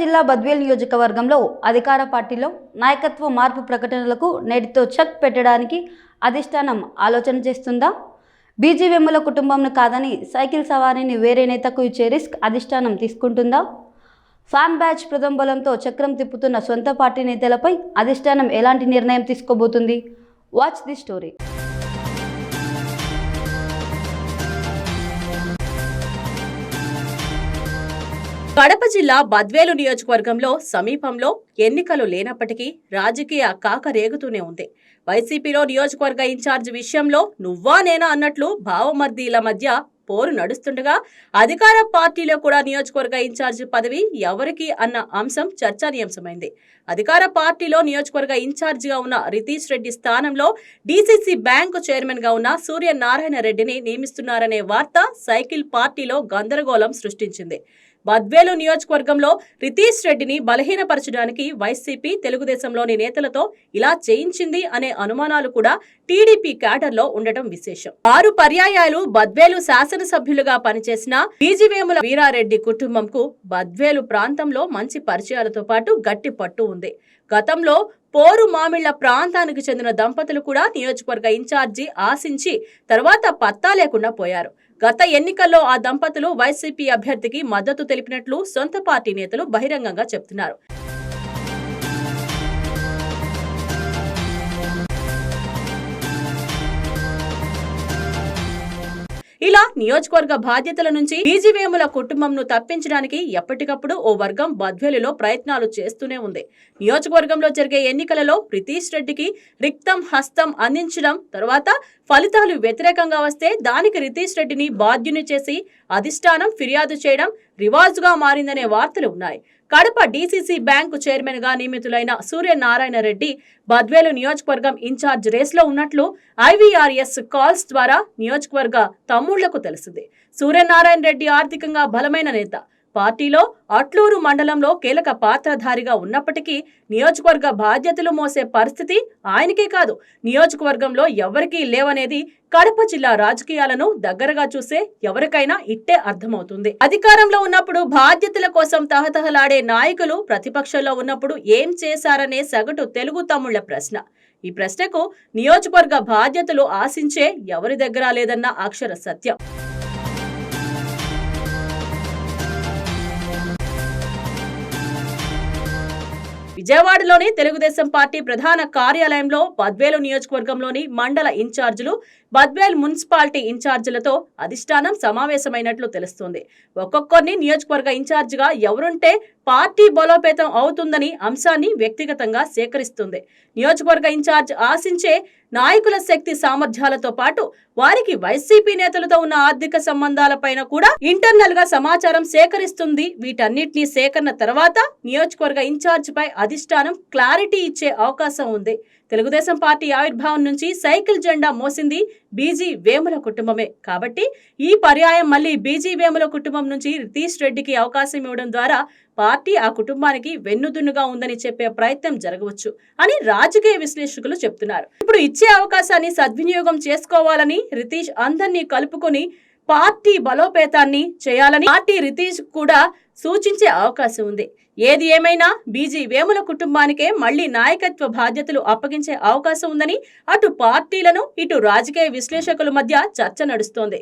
జిల్లా బద్వేల్ నియోజకవర్గంలో అధికార పార్టీలో నాయకత్వ మార్పు ప్రకటనలకు నేటితో చెక్ పెట్టడానికి అధిష్టానం ఆలోచన చేస్తుందా? బీజీవెమ్ముల కుటుంబంను కాదని సైకిల్ సవారీని వేరే నేతకు ఇచ్చే రిస్క్ అధిష్టానం తీసుకుంటుందా? ఫ్యాన్ బ్యాచ్ ప్రదంబలంతో చక్రం తిప్పుతున్న సొంత పార్టీ నేతలపై అధిష్టానం ఎలాంటి నిర్ణయం తీసుకోబోతుంది? Watch the story. కడప జిల్లా బద్వేలు నియోజకవర్గంలో సమీపంలో ఎన్నికలు లేనప్పటికీ రాజకీయ కాక రేగుతూనే ఉంది. వైసీపీలో నియోజకవర్గ ఇన్ఛార్జ్ విషయంలో నువ్వా నేనా అన్నట్లు భావమర్దీల మధ్య పోరు నడుస్తుండగా అధికార పార్టీలో కూడా నియోజకవర్గ ఇన్ఛార్జ్ పదవి ఎవరికి అన్న అంశం చర్చనీయాంశమైంది. అధికార పార్టీలో నియోజకవర్గ ఇన్ఛార్జిగా ఉన్న రితీష్ రెడ్డి స్థానంలో డీసీసీ బ్యాంకు చైర్మన్గా ఉన్న సూర్యనారాయణ రెడ్డిని నియమిస్తున్నారనే వార్త సైకిల్ పార్టీలో గందరగోళం సృష్టించింది. బద్వేలు నియోజకవర్గంలో రితీష్ రెడ్డిని బలహీనపరచడానికి వైసీపీ తెలుగుదేశంలోని నేతలతో ఇలా చేయించింది అనే అనుమానాలు కూడా టీడీపీ క్యాడర్లో ఉండటం విశేషం. ఆరు పర్యాయాలు బద్వేలు శాసనసభ్యులుగా పనిచేసిన బీజీవేముల వీరారెడ్డి కుటుంబంకు బద్వేలు ప్రాంతంలో మంచి పరిచయాలతో పాటు గట్టి పట్టు ఉంది. గతంలో పోరు మామిళ్ళ ప్రాంతానికి చెందిన దంపతులు కూడా నియోజకవర్గ ఇన్ఛార్జి ఆశించి తర్వాత పత్తా లేకుండా పోయారు. గత ఎన్నికల్లో ఆ దంపతులు వైసీపీ అభ్యర్థికి మద్దతు తెలిపినట్లు సొంత పార్టీ నేతలు బహిరంగంగా చెప్తున్నారు. ఇలా నియోజకవర్గ బాధ్యతల నుంచి బీజీవేముల కుటుంబంను తప్పించడానికి ఎప్పటికప్పుడు ఓ వర్గం బద్వేలులో ప్రయత్నాలు చేస్తూనే ఉంది. నియోజకవర్గంలో జరిగే ఎన్నికలలో రితీష్ రెడ్డికి రిక్తం హస్తం అందించడం తర్వాత ఫలితాలు వ్యతిరేకంగా వస్తే దానికి రితీష్ రెడ్డిని బాధ్యుని చేసి అధిష్టానం ఫిర్యాదు చేయడం రివాజుగా మారిందనే వార్తలు ఉన్నాయి. కడప డీసీసీ బ్యాంకు చైర్మన్గా నియమితులైన సూర్యనారాయణ రెడ్డి బద్వేలు నియోజకవర్గం ఇన్ఛార్జ్ రేస్లో ఉన్నట్లు ఐవీఆర్ఎస్ కాల్స్ ద్వారా నియోజకవర్గ తమ్ముళ్ళకు తెలిసింది. సూర్యనారాయణ రెడ్డి ఆర్థికంగా బలమైన నేత. పార్టీలో అట్లూరు మండలంలో కీలక పాత్రధారిగా ఉన్నప్పటికీ నియోజకవర్గ బాధ్యతలు మోసే పరిస్థితి ఆయనకే కాదు. నియోజకవర్గంలో ఎవరికీ లేవనేది కడప జిల్లా రాజకీయాలను దగ్గరగా చూసే ఎవరికైనా ఇట్టే అర్థమవుతుంది. అధికారంలో ఉన్నప్పుడు బాధ్యతల కోసం తహతహలాడే నాయకులు ప్రతిపక్షంలో ఉన్నప్పుడు ఏం చేశారనే సగటు తెలుగు తమ్ముళ్ళ ప్రశ్న. ఈ ప్రశ్నకు నియోజకవర్గ బాధ్యతలు ఆశించే ఎవరి దగ్గర లేదన్న అక్షర సత్యం. విజయవాడలోని తెలుగుదేశం పార్టీ ప్రధాన కార్యాలయంలో బద్వేలు నియోజకవర్గంలోని మండల ఇన్ఛార్జీలు బద్వేల్ మున్సిపాలిటీ ఇన్ఛార్జీలతో అధిష్టానం సమావేశమైనట్లు తెలుస్తోంది. ఒక్కొక్కరిని నియోజకవర్గ ఇన్ఛార్జిగా ఎవరుంటే పార్టీ బలోపేతం అవుతుందని అంశాన్ని వ్యక్తిగతంగా సేకరిస్తుంది. నియోజకవర్గ ఇన్ఛార్జ్ ఆశించే నాయకుల శక్తి సామర్థ్యాలతో పాటు వారికి వైసీపీ నేతలతో ఉన్న ఆర్థిక సంబంధాలపైన కూడా ఇంటర్నల్గా సమాచారం సేకరిస్తుంది. వీటన్నిటిని సేకరణ తర్వాత నియోజకవర్గ ఇన్ఛార్జ్ పై అధిష్టానం క్లారిటీ ఇచ్చే అవకాశం ఉంది. తెలుగుదేశం పార్టీ ఆవిర్భావం నుంచి సైకిల్ జెండా మోసింది బీజీ వేముల కుటుంబమే. కాబట్టి ఈ పర్యాయం మళ్ళీ బీజీ వేముల కుటుంబం నుంచి రితీష్ రెడ్డికి అవకాశం ఇవ్వడం ద్వారా పార్టీ ఆ కుటుంబానికి వెన్నుదున్నుగా ఉందని చెప్పే ప్రయత్నం జరగవచ్చు అని రాజకీయ విశ్లేషకులు చెప్తున్నారు. ఇప్పుడు ఇచ్చే అవకాశాన్ని సద్వినియోగం చేసుకోవాలని రితీష్ అందరినీ కలుపుకొని పార్టీ బలోపేతాన్ని చేయాలని పార్టీ రితీష్ కూడా సూచించే అవకాశం ఉంది. ఏది ఏమైనా బీజీ వేముల కుటుంబానికే మళ్ళీ నాయకత్వ బాధ్యతలు అప్పగించే అవకాశం ఉందని అటు పార్టీలను ఇటు రాజకీయ విశ్లేషకుల మధ్య చర్చ నడుస్తోంది.